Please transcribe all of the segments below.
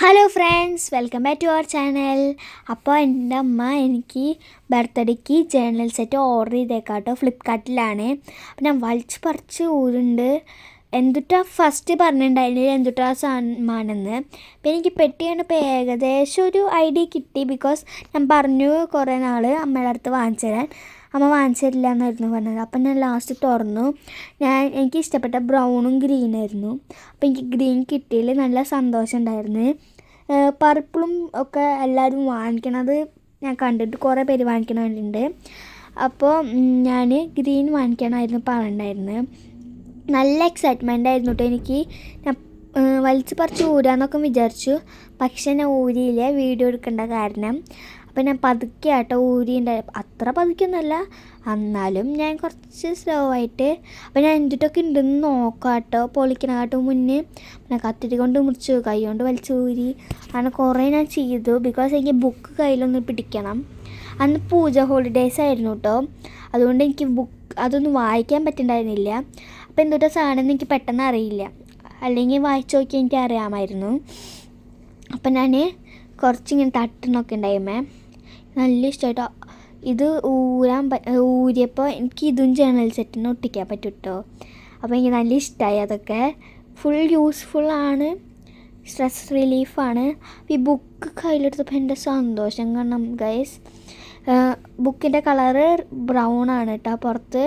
Hello friends welcome back to our channel അപ്പോൾ എന്റെ അമ്മ എനിക്ക് ബർത്ത്ഡേക്ക് ജേണൽ സെറ്റ് ഓർഡർ ചെയ്തേക്കാട്ടോ ഫ്ലിപ്കാർട്ടിലാണ്. അപ്പം ഞാൻ വലിച്ച് പറിച്ച് ഊരുണ്ട്. എന്തുട്ടാ ഫസ്റ്റ് പറഞ്ഞിട്ടുണ്ടായിരുന്നു എന്തുട്ടാ സാധനമാണെന്ന് അപ്പം എനിക്ക് പെട്ടി കണ്ടപ്പോൾ ഏകദേശം ഒരു ഐഡിയ കിട്ടി ബിക്കോസ് ഞാൻ പറഞ്ഞു കുറേ നാൾ അമ്മയുടെ അടുത്ത് വാങ്ങിച്ചു തരാൻ. അമ്മ വാങ്ങിച്ചു തരില്ല എന്നായിരുന്നു പറഞ്ഞത്. അപ്പം ഞാൻ ലാസ്റ്റ് തുറന്നു. ഞാൻ എനിക്ക് ഇഷ്ടപ്പെട്ട ബ്രൗണും ഗ്രീനായിരുന്നു അപ്പോൾ എനിക്ക് ഗ്രീൻ കിട്ടിയതിൽ നല്ല സന്തോഷം ഉണ്ടായിരുന്നു. പർപ്പിളും ഒക്കെ എല്ലാവരും വാങ്ങിക്കണത് ഞാൻ കണ്ടിട്ട് കുറേ പേര് വാങ്ങിക്കണ അപ്പോൾ ഞാൻ ഗ്രീൻ വാങ്ങിക്കണമായിരുന്നു പറഞ്ഞിട്ടുണ്ടായിരുന്നത് നല്ല എക്സൈറ്റ്മെന്റ് ആയിരുന്നു കേട്ടോ എനിക്ക്. ഞാൻ വലിച്ചു പറിച്ച് ഊരാന്നൊക്കെ വിചാരിച്ചു. പക്ഷെ ഞാൻ ഊരിയില്ല. വീഡിയോ എടുക്കേണ്ട കാരണം. അപ്പോൾ ഞാൻ പതുക്കെ ആട്ടോ ഊരിയുണ്ടായി അത്ര പതുക്കൊന്നുമല്ല എന്നാലും ഞാൻ കുറച്ച് സ്ലോ ആയിട്ട് അപ്പം ഞാൻ എന്തിട്ടൊക്കെ ഉണ്ടെന്ന് നോക്കാം കേട്ടോ പൊളിക്കണകാട്ടോ മുന്നേ പിന്നെ കത്തിരി കൊണ്ട് മുറിച്ചു കൈ കൊണ്ട് വലിച്ചു ഊരി. അങ്ങനെ കുറേ ഞാൻ ചെയ്തു. ബിക്കോസ് എനിക്ക് ബുക്ക് കയ്യിലൊന്ന് പിടിക്കണം. അന്ന് പൂജ ഹോളിഡേയ്സ് ആയിരുന്നു കേട്ടോ അതുകൊണ്ട് എനിക്ക് ബുക്ക് അതൊന്നും വായിക്കാൻ പറ്റുന്നുണ്ടായിരുന്നില്ല അപ്പോൾ എന്തുട്ടാ സാധനം എനിക്ക് പെട്ടെന്ന് അറിയില്ല. അല്ലെങ്കിൽ വായിച്ചു നോക്കിയാൽ എനിക്ക് അറിയാമായിരുന്നു. അപ്പം ഞാൻ കുറച്ചിങ്ങനെ തട്ടുന്നൊക്കെ ഉണ്ടായിരുന്നേ നല്ല ഇഷ്ടമായിട്ടോ ഇത് ഊരാൻ ഊരിയപ്പോൾ എനിക്ക് ഇതും ജേണൽ സെറ്റിന് ഒട്ടിക്കാൻ പറ്റും കേട്ടോ അപ്പോൾ എനിക്ക് നല്ല ഇഷ്ടമായി അതൊക്കെ. ഫുൾ യൂസ്ഫുള്ളാണ് സ്ട്രെസ് റിലീഫാണ് ഈ ബുക്ക് കയ്യിലെടുത്തപ്പോൾ എന്റെ സന്തോഷം കാരണം ഗൈസ് ബുക്കിന്റെ കളറ് ബ്രൗൺ ആണ് കേട്ടോ പുറത്ത്.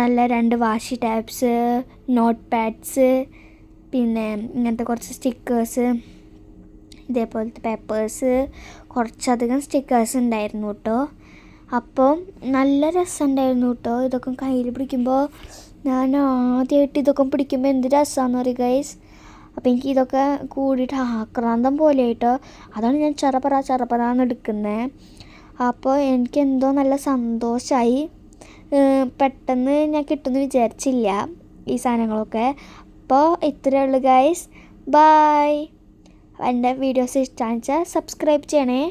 നല്ല രണ്ട് വാഷി ടാബ്സ് നോട്ട് പാഡ്സ് പിന്നെ ഇങ്ങനത്തെ കുറച്ച് സ്റ്റിക്കേഴ്സ് ഇതേപോലത്തെ പേപ്പേഴ്സ് കുറച്ചധികം സ്റ്റിക്കേഴ്സ് ഉണ്ടായിരുന്നു കേട്ടോ അപ്പോൾ നല്ല രസമുണ്ടായിരുന്നു കേട്ടോ ഇതൊക്കെ കയ്യിൽ പിടിക്കുമ്പോൾ ഞാൻ ആദ്യമായിട്ട് ഇതൊക്കെ പിടിക്കുമ്പോൾ എന്ത് രസമാണെന്ന് പറയുക ഗൈസ് അപ്പോൾ എനിക്ക് ഇതൊക്കെ കൂടിയിട്ട് ആക്രാന്തം പോലെ ആയിട്ടോ അതാണ് ഞാൻ ചെറപ്പറ ചെറപ്പറാന്ന് എടുക്കുന്നത് അപ്പോൾ എനിക്ക് എന്തോ നല്ല സന്തോഷമായി പെട്ടെന്ന് ഞാൻ കിട്ടുമെന്ന് വിചാരിച്ചില്ല ഈ സാധനങ്ങളൊക്കെ. അപ്പോൾ ഇത്രയേ ഉള്ളൂ ഗൈസ് ബായ് എന്റെ വീഡിയോസ് ഇഷ്ടമാണെന്ന് വെച്ചാൽ സബ്സ്ക്രൈബ് ചെയ്യണേ.